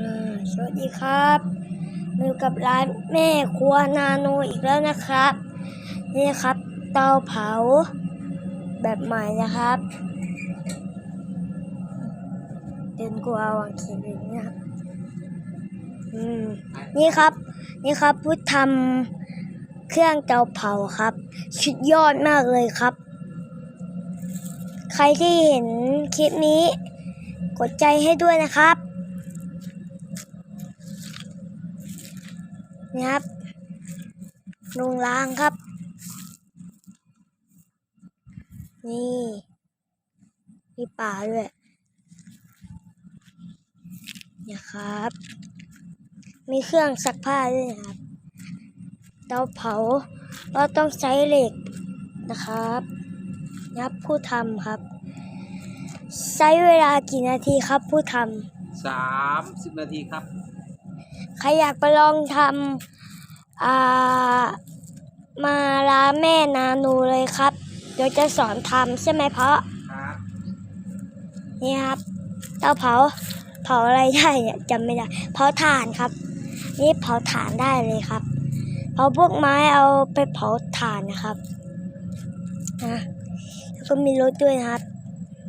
สวัสดีครับมาอยู่กับร้านแม่ครัวนาโนอีกแล้วนะครับ นี่ครับ เตาเผา แบบใหม่นะครับ เดินกูเอาวางเขียนอย่างนี้ครับอืมนี่ครับ นี่ครับพุทธทำเครื่องเตาเผาครับชุดยอดมากเลยครับ ใครที่เห็นคลิปนี้ กดใจให้ด้วยนะครับ นี่ครับลงล้างครับ นี่มีป่าด้วยนี่ครับ มีเครื่องซักผ้าด้วยนะครับ เตาเผาเราต้องใช้เหล็กนะครับนะครับผู้ทำครับ ใช้เวลากี่นาทีครับผู้ทำสามสิบนาทีครับ ใครอยากไปลองทำอ่ามาร้านแม่นานูเลยครับ เดี๋ยวจะสอนทำใช่ไหมเพราะครับนี่ครับเตาเผาเผาอะไรได้เนี่ยจำไม่ได้เผาถ่านครับ นี่เผาถ่านได้เลยครับเผาพวกไม้เอาไปเผาถ่านนะครับนะแล้วก็มีรถด้วยนะครับ